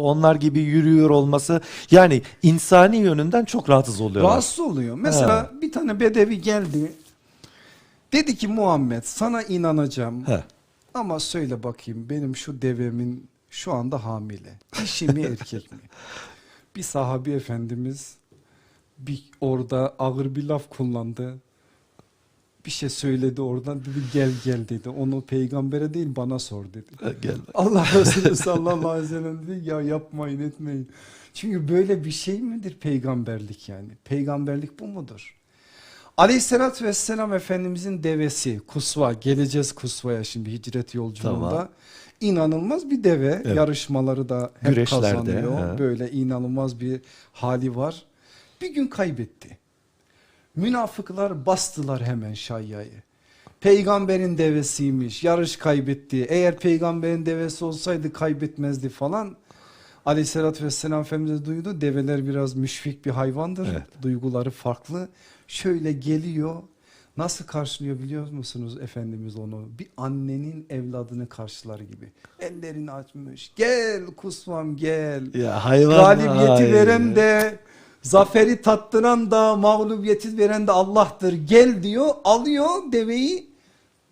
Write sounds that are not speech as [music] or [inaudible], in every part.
onlar gibi yürüyor olması yani insani yönünden çok rahatsız oluyorlar. Rahatsız oluyor. Mesela bir tane bedevi geldi. Dedi ki Muhammed sana inanacağım. He. Ama söyle bakayım benim şu devemin şu anda hamile. Dişi mi erkek mi? [laughs] Bir sahabi efendimiz bir orada ağır bir laf kullandı. Bir şey söyledi oradan dedi gel gel dedi. Onu peygambere değil bana sor dedi. Gel. Allah Resulü sallallahu aleyhi ve sellem dedi ya yapmayın etmeyin. Çünkü böyle bir şey midir peygamberlik yani? Peygamberlik bu mudur? Aleyhissalatü vesselam Efendimizin devesi Kusva geleceğiz Kusva'ya şimdi hicret yolculuğunda. Tamam. İnanılmaz bir deve Evet. yarışmaları da hep Güreşlerde, kazanıyor. he. Böyle inanılmaz bir hali var. Bir gün kaybetti. Münafıklar bastılar hemen Şayya'yı. Peygamberin devesiymiş yarış kaybetti. Eğer peygamberin devesi olsaydı kaybetmezdi falan. Aleyhissalatü vesselam Efendimiz duydu. Develer biraz müşfik bir hayvandır. Evet. Duyguları farklı. Şöyle geliyor. Nasıl karşılıyor biliyor musunuz Efendimiz onu? Bir annenin evladını karşılar gibi. Ellerini açmış. Gel kusmam gel. Ya hayvan. Galibiyeti Ay. veren de zaferi tattıran da mağlubiyeti veren de Allah'tır. Gel diyor alıyor deveyi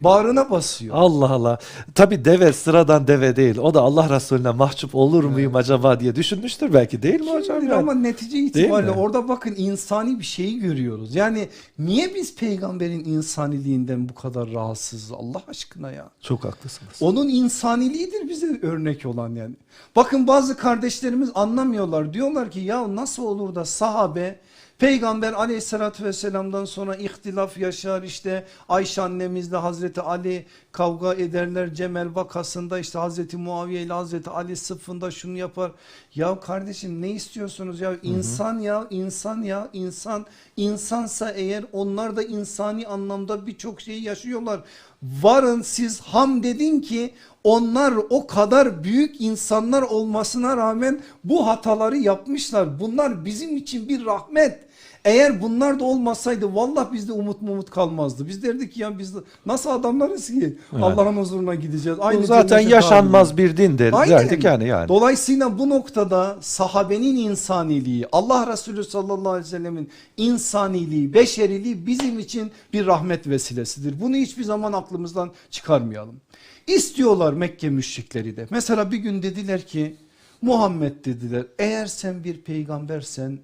bağrına basıyor. Allah Allah. Tabi deve sıradan deve değil. O da Allah Resulüne mahcup olur muyum acaba diye düşünmüştür belki değil mi hocam? yani? ama netice itibariyle orada bakın insani bir şeyi görüyoruz. Yani niye biz peygamberin insaniliğinden bu kadar rahatsızız Allah aşkına ya? Çok haklısınız. Onun insaniliğidir bize örnek olan yani. Bakın bazı kardeşlerimiz anlamıyorlar. Diyorlar ki ya nasıl olur da sahabe Peygamber aleyhissalatü vesselamdan sonra ihtilaf yaşar işte Ayşe annemizle Hazreti Ali kavga ederler Cemel vakasında işte Hazreti Muaviye ile Hazreti Ali sıfında şunu yapar. Ya kardeşim ne istiyorsunuz ya insan ya insan ya insan insansa eğer onlar da insani anlamda birçok şeyi yaşıyorlar. Varın siz ham dedin ki onlar o kadar büyük insanlar olmasına rağmen bu hataları yapmışlar. Bunlar bizim için bir rahmet. Eğer bunlar da olmasaydı vallah bizde umut mumut kalmazdı. Biz derdik ki ya biz nasıl adamlarız ki Allah'ın huzuruna gideceğiz. Bu zaten yaşanmaz tabiiz. bir Aynen. derdik yani yani. Dolayısıyla bu noktada sahabenin insaniliği Allah Resulü sallallahu aleyhi ve sellemin insaniliği beşeriliği bizim için bir rahmet vesilesidir. Bunu hiçbir zaman aklımızdan çıkarmayalım. İstiyorlar Mekke müşrikleri de. Mesela bir gün dediler ki Muhammed dediler eğer sen bir peygambersen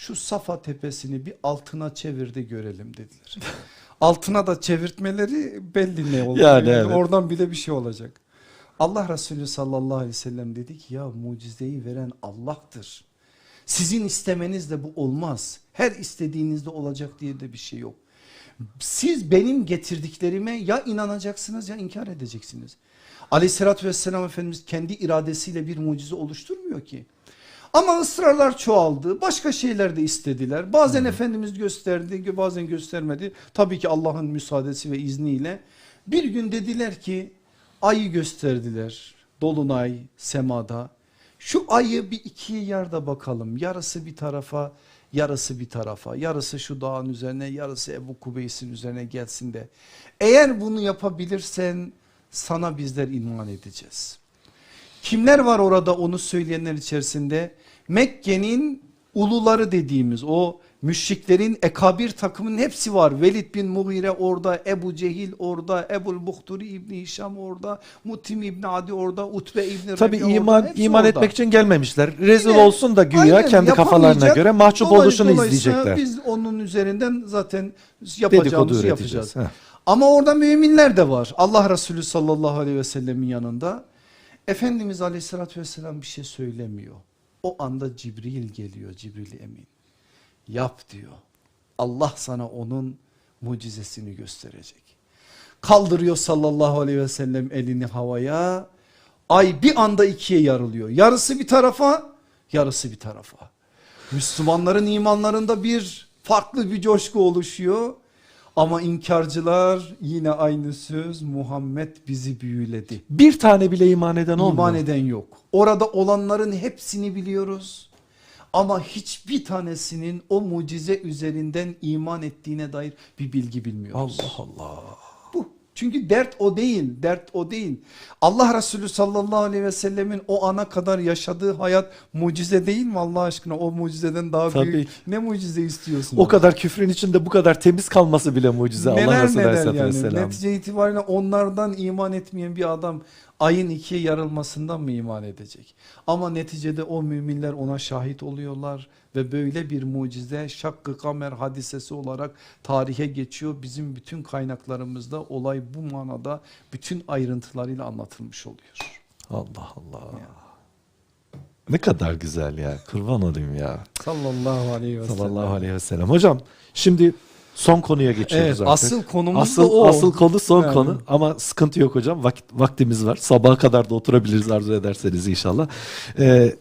şu Safa tepesini bir altına çevir de görelim dediler. [laughs] altına da çevirtmeleri belli ne oldu. Yani evet. Oradan bile bir şey olacak. Allah Resulü sallallahu aleyhi ve sellem dedi ki ya mucizeyi veren Allah'tır. Sizin istemenizle bu olmaz. Her istediğinizde olacak diye de bir şey yok. Siz benim getirdiklerime ya inanacaksınız ya inkar edeceksiniz. Aleyhissalatü vesselam Efendimiz kendi iradesiyle bir mucize oluşturmuyor ki. Ama ısrarlar çoğaldı. Başka şeyler de istediler. Bazen Efendimiz gösterdi bazen göstermedi. Tabii ki Allah'ın müsaadesi ve izniyle. Bir gün dediler ki ayı gösterdiler. Dolunay semada. Şu ayı bir ikiye yarda bakalım. Yarısı bir tarafa yarısı bir tarafa. Yarısı şu dağın üzerine yarısı Ebu Kubeys'in üzerine gelsin de. Eğer bunu yapabilirsen sana bizler iman edeceğiz. Kimler var orada onu söyleyenler içerisinde? Mekke'nin uluları dediğimiz o müşriklerin ekabir takımının hepsi var. Velid bin Mughire orada, Ebu Cehil orada, Ebul Buhturi İbni Hişam orada, Mutim İbni Adi orada, Utbe İbni Tabi Rabi'a orada, iman iman orada. etmek için gelmemişler. Rezil Yine, olsun da güya aynen, kendi kafalarına göre mahcup oluşunu izleyecekler. Biz onun üzerinden zaten yapacağımızı yapacağız. Heh. Ama orada müminler de var. Allah Resulü sallallahu aleyhi ve sellemin yanında. Efendimiz aleyhissalatü vesselam bir şey söylemiyor. O anda Cibril geliyor Cibril Emin. Yap diyor. Allah sana onun mucizesini gösterecek. Kaldırıyor sallallahu aleyhi ve sellem elini havaya. Ay bir anda ikiye yarılıyor. Yarısı bir tarafa yarısı bir tarafa. Müslümanların imanlarında bir farklı bir coşku oluşuyor. Ama inkarcılar yine aynı söz Muhammed bizi büyüledi. Bir tane bile iman eden olmuyor. İman eden yok. Orada olanların hepsini biliyoruz. Ama hiçbir tanesinin o mucize üzerinden iman ettiğine dair bir bilgi bilmiyoruz. Allah Allah. Çünkü dert o değil, dert o değil. Allah Resulü sallallahu aleyhi ve sellemin o ana kadar yaşadığı hayat mucize değil mi Allah aşkına? O mucizeden daha Tabii büyük ne mucize istiyorsun? O kadar küfrün içinde bu kadar temiz kalması bile mucize Allah Neler Resulü neler Aleyhisselatü yani. Vesselam. Netice itibariyle onlardan iman etmeyen bir adam ayın ikiye yarılmasından mı iman edecek? Ama neticede o müminler ona şahit oluyorlar ve böyle bir mucize şakkı kamer hadisesi olarak tarihe geçiyor. Bizim bütün kaynaklarımızda olay bu manada bütün ayrıntılarıyla anlatılmış oluyor. Allah Allah. Ya. Ne kadar güzel ya. Kurban olayım ya. Sallallahu aleyhi ve sellem. Sallallahu aleyhi ve sellem. Hocam şimdi son konuya geçiyoruz Evet, artık. asıl konumuz asıl, da o. Asıl konu son Yani. konu ama sıkıntı yok hocam. Vakit, vaktimiz var. Sabaha kadar da oturabiliriz arzu ederseniz inşallah. Ee,